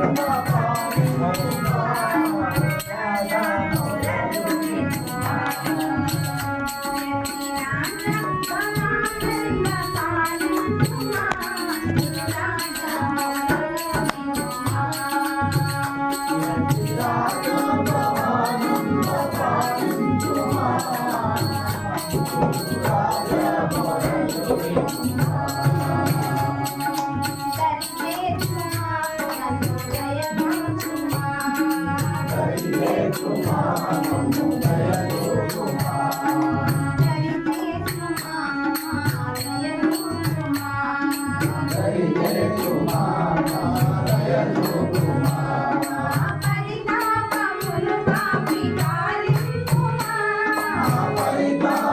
Bye. పరితాపమును Papi పాలింపుమా పరితాప